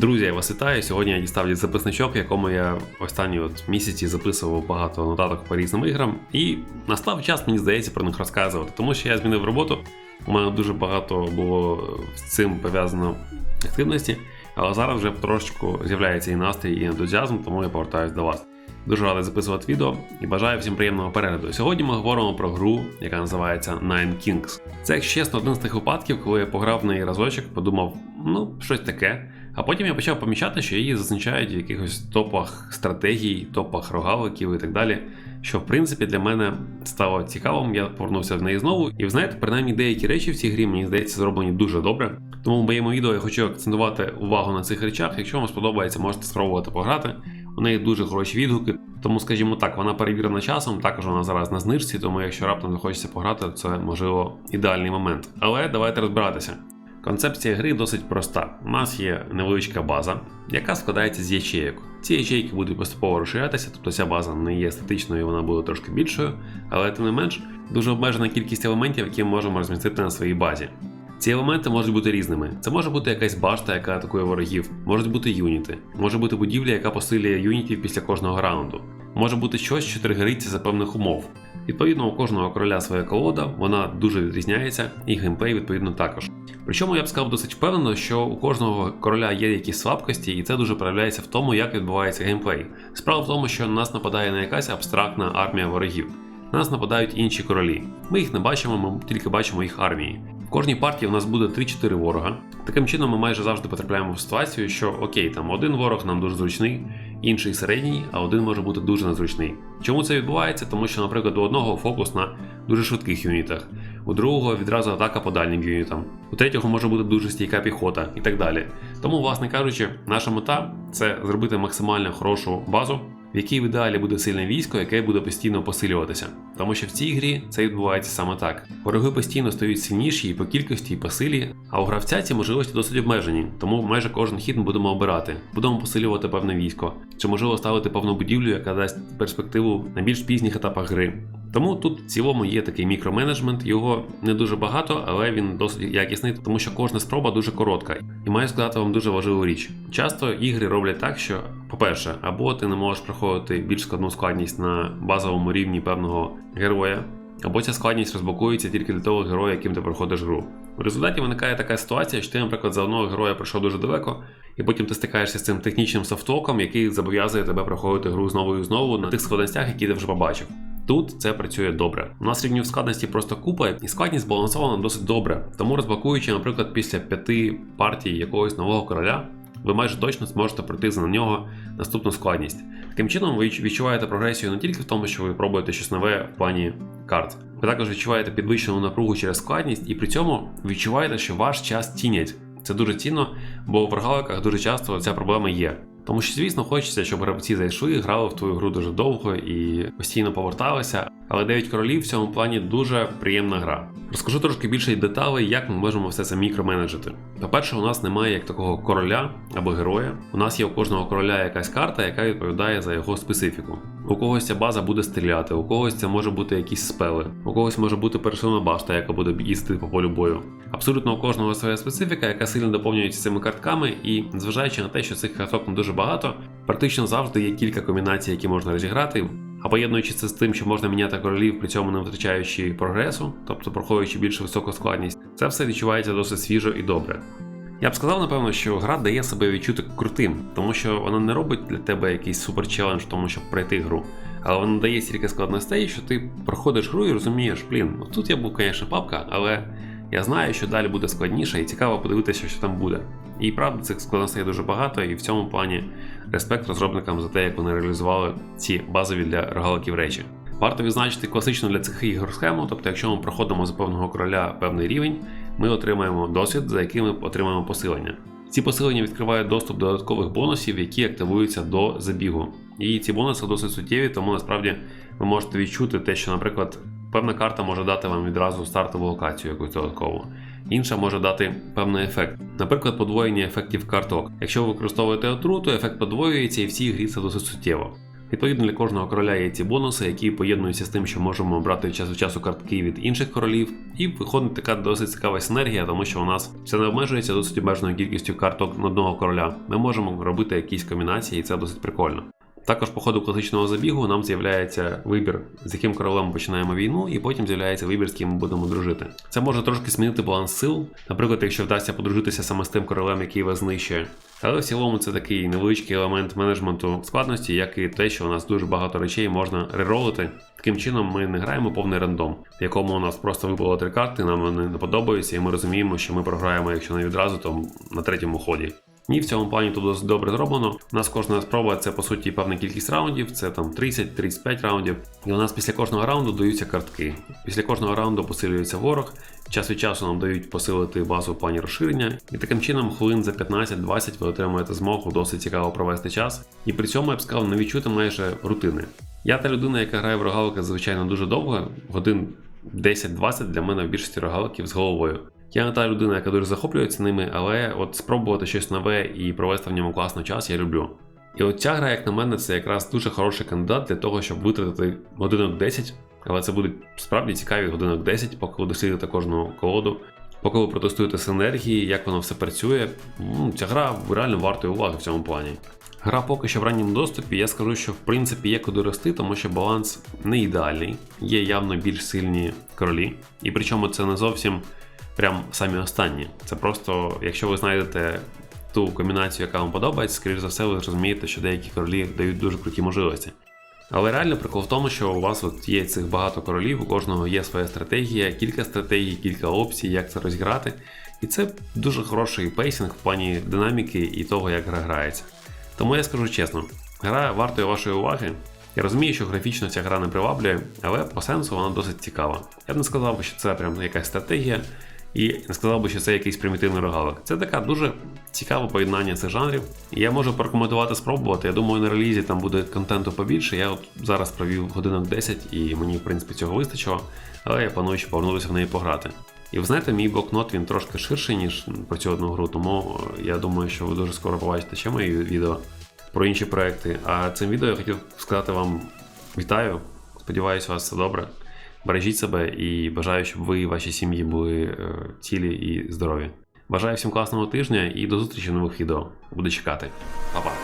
Друзі, я вас вітаю. Сьогодні я дістав записничок, в якому я останні от місяці записував багато нотаток по різним іграм. І настав час, мені здається, про них розказувати, тому що я змінив роботу. У мене дуже багато було з цим пов'язано активності, але зараз вже трошечку з'являється і настрій, і ентузіазм, тому я повертаюся до вас. Дуже радий записувати відео і бажаю всім приємного перегляду. Сьогодні ми говоримо про гру, яка називається Nine Kings. Це, якщо чесно, один з тих випадків, коли я пограв в неї разочок, подумав, ну, щось таке. А потім я почав помічати, що її зазначають в якихось топах стратегій, топах рогаликів і так далі. Що в принципі для мене стало цікавим, я повернувся в неї знову. І ви знаєте, принаймні деякі речі в цій грі, мені здається, зроблені дуже добре. Тому в моєму відео я хочу акцентувати увагу на цих речах. Якщо вам сподобається, можете спробувати пограти. У неї дуже хороші відгуки, тому, скажімо так, вона перевірена часом, також вона зараз на знижці, тому якщо раптом захочеться пограти, це можливо ідеальний момент. Але давайте розбиратися. Концепція гри досить проста. У нас є невеличка база, яка складається з ячейок. Ці ячейки будуть поступово розширятися, тобто ця база не є статичною, вона буде трошки більшою, але тим не менш дуже обмежена кількість елементів, які ми можемо розмістити на своїй базі. Ці елементи можуть бути різними. Це може бути якась башта, яка атакує ворогів, можуть бути юніти, може бути будівля, яка посилює юнітів після кожного раунду, може бути щось, що тригериться за певних умов. Відповідно, у кожного короля своя колода, вона дуже відрізняється, і геймплей відповідно також. Причому я б сказав досить впевнено, що у кожного короля є якісь слабкості, і це дуже проявляється в тому, як відбувається геймплей. Справа в тому, що на нас нападає не якась абстрактна армія ворогів. На нас нападають інші королі. Ми їх не бачимо, ми тільки бачимо їх армії. В кожній партії у нас буде 3-4 ворога. Таким чином, ми майже завжди потрапляємо в ситуацію, що окей, там один ворог нам дуже зручний, інший середній, а один може бути дуже незручний. Чому це відбувається? Тому що, наприклад, у одного фокус на дуже швидких юнітах, у другого відразу атака по дальнім юнітам, у третього може бути дуже стійка піхота і так далі. Тому, власне кажучи, наша мета це зробити максимально хорошу базу в якій в ідеалі буде сильне військо, яке буде постійно посилюватися. Тому що в цій грі це відбувається саме так. Вороги постійно стають сильніші і по кількості, і по силі, а у гравця ці можливості досить обмежені, тому майже кожен хід ми будемо обирати. Будемо посилювати певне військо, чи можливо ставити певну будівлю, яка дасть перспективу на більш пізніх етапах гри. Тому тут в цілому є такий мікроменеджмент, його не дуже багато, але він досить якісний, тому що кожна спроба дуже коротка. І маю сказати вам дуже важливу річ. Часто ігри роблять так, що, по-перше, або ти не можеш проходити більш складну складність на базовому рівні певного героя, або ця складність розблокується тільки для того героя, яким ти проходиш гру. В результаті виникає така ситуація, що ти, наприклад, за одного героя пройшов дуже далеко, і потім ти стикаєшся з цим технічним софтоком, який зобов'язує тебе проходити гру знову і знову на тих складностях, які ти вже побачив. Тут це працює добре. У нас рівнів складності просто купа, і складність збалансована досить добре. Тому розблокуючи, наприклад, після п'яти партій якогось нового короля, ви майже точно зможете пройти за нього наступну складність. Таким чином, ви відчуваєте прогресію не тільки в тому, що ви пробуєте щось нове в плані карт. Ви також відчуваєте підвищену напругу через складність, і при цьому відчуваєте, що ваш час тінять. Це дуже цінно, бо в рогаликах дуже часто ця проблема є. Тому що, звісно, хочеться, щоб гравці зайшли, грали в твою гру дуже довго і постійно поверталися. Але 9 королів в цьому плані дуже приємна гра. Розкажу трошки більше деталей, як ми можемо все це мікроменеджити. По-перше, у нас немає як такого короля або героя. У нас є у кожного короля якась карта, яка відповідає за його специфіку. У когось ця база буде стріляти, у когось це може бути якісь спели, у когось може бути персона башта, яка буде їздити по полю бою. Абсолютно у кожного своя специфіка, яка сильно доповнюється цими картками, і зважаючи на те, що цих карток не дуже багато, практично завжди є кілька комбінацій, які можна розіграти. А поєднуючи це з тим, що можна міняти королів, при цьому не втрачаючи прогресу, тобто проходячи більш високу складність, це все відчувається досить свіжо і добре. Я б сказав, напевно, що гра дає себе відчути крутим, тому що вона не робить для тебе якийсь супер челендж в тому, щоб пройти гру. Але вона дає стільки складностей, що ти проходиш гру і розумієш, блін, ну тут я був, звісно, папка, але я знаю, що далі буде складніше, і цікаво подивитися, що там буде. І правда, цих складностей дуже багато, і в цьому плані респект розробникам за те, як вони реалізували ці базові для рогаликів речі. Варто відзначити класичну для цих ігор схему, тобто, якщо ми проходимо за певного короля певний рівень, ми отримаємо досвід, за яким ми отримаємо посилення. Ці посилення відкривають доступ до додаткових бонусів, які активуються до забігу. І ці бонуси досить суттєві, тому насправді ви можете відчути те, що, наприклад, певна карта може дати вам відразу стартову локацію якусь додаткову. Інша може дати певний ефект, наприклад, подвоєння ефектів карток. Якщо ви використовуєте отруту, ефект подвоюється і в цій грі це досить суттєво. Відповідно, для кожного короля є ці бонуси, які поєднуються з тим, що можемо брати час від часу картки від інших королів, і виходить така досить цікава синергія, тому що у нас все не обмежується досить обмеженою кількістю карток одного короля. Ми можемо робити якісь комбінації, і це досить прикольно. Також по ходу класичного забігу нам з'являється вибір, з яким королем починаємо війну, і потім з'являється вибір, з ким ми будемо дружити. Це може трошки змінити баланс сил. Наприклад, якщо вдасться подружитися саме з тим королем, який вас знищує. Але в цілому це такий невеличкий елемент менеджменту складності, як і те, що у нас дуже багато речей можна реролити. Таким чином, ми не граємо повний рандом, в якому у нас просто випало три карти, нам вони не подобаються, і ми розуміємо, що ми програємо, якщо не відразу, то на третьому ході. Ні, в цьому плані тут досить добре зроблено. У нас кожна спроба це по суті певна кількість раундів, це там 30-35 раундів. І у нас після кожного раунду даються картки. Після кожного раунду посилюється ворог. Час від часу нам дають посилити базу в плані розширення, і таким чином хвилин за 15-20 ви отримуєте змогу досить цікаво провести час. І при цьому я б сказав, не відчути майже рутини. Я та людина, яка грає в рогалики, звичайно, дуже довго, годин 10-20 для мене в більшості рогаликів з головою. Я не та людина, яка дуже захоплюється ними, але от спробувати щось нове і провести в ньому класний час я люблю. І от ця гра, як на мене, це якраз дуже хороший кандидат для того, щоб витратити годинок 10, але це будуть справді цікаві годинок 10, поки ви дослідите кожну колоду, поки ви протестуєте синергії, як воно все працює. Ця гра реально вартує уваги в цьому плані. Гра поки що в ранньому доступі, я скажу, що в принципі є куди рости, тому що баланс не ідеальний, є явно більш сильні королі, і причому це не зовсім прям самі останні. Це просто, якщо ви знайдете ту комбінацію, яка вам подобається, скоріш за все, ви зрозумієте, що деякі королі дають дуже круті можливості. Але реально прикол в тому, що у вас от є цих багато королів, у кожного є своя стратегія, кілька стратегій, кілька опцій, як це розіграти. І це дуже хороший пейсинг в плані динаміки і того, як гра грається. Тому я скажу чесно, гра вартує вашої уваги. Я розумію, що графічно ця гра не приваблює, але по сенсу вона досить цікава. Я б не сказав, що це прям якась стратегія, і не сказав би, що це якийсь примітивний рогалик. Це така дуже цікаве поєднання цих жанрів. Я можу порекомендувати спробувати. Я думаю, на релізі там буде контенту побільше. Я от зараз провів годинок 10 і мені, в принципі, цього вистачило, але я планую ще повернутися в неї пограти. І ви знаєте, мій блокнот він трошки ширший, ніж про цю одну гру, тому я думаю, що ви дуже скоро побачите ще мої відео про інші проекти. А цим відео я хотів сказати вам вітаю. Сподіваюся, у вас все добре. Бережіть себе і бажаю, щоб ви і ваші сім'ї були е, цілі і здорові. Бажаю всім класного тижня і до зустрічі в нових відео. Буду чекати. Па-па!